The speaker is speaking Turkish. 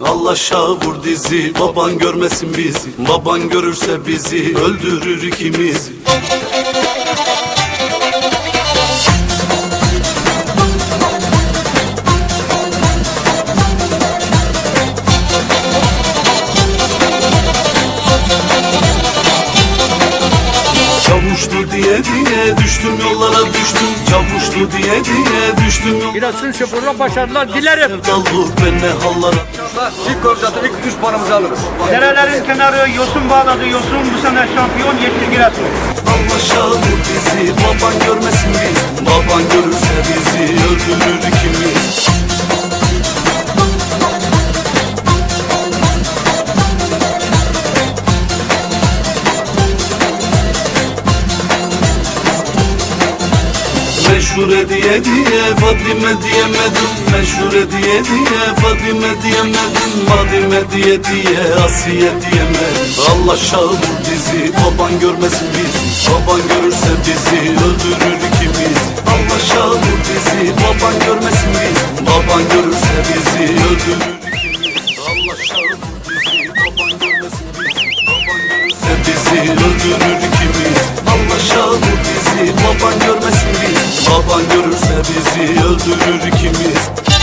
Allah şavur dizi. Baban görmesin bizi. Baban görürse bizi. Öldürür ikimizi Çavuştu diye diye düştüm yollara düştüm Çavuştu diye diye düştüm yollara Giresun Spor'la başarılar dilerim. Sevdalık ben ne hallara İlk koridorda ilk üç puanımızı alırız. Derelerin kenarı yosun bağladı yosun bu sene şampiyon yeşil Giresun. Allah şahı bizi Baban görmesin bizi Baban görürse bizi Öldürür ikimiz Meşhur diye diye Fadime diyemedim Meşhur diye diye Fadime diyemedim Fadime diye diye Asiye diyemedim. Allah şahı dizi Baban görmesin bizi Baban görürse bizi Öldürür ikimiz. Allah şahı dizi Baban görmesin bizi Baban görürse bizi Öldürür ikimiz. Allah şahı dizi Baban görmesin bizi Baban görürse bizi Öldürür ikimiz. Allah şahı görürse bizi Öldürür ikimiz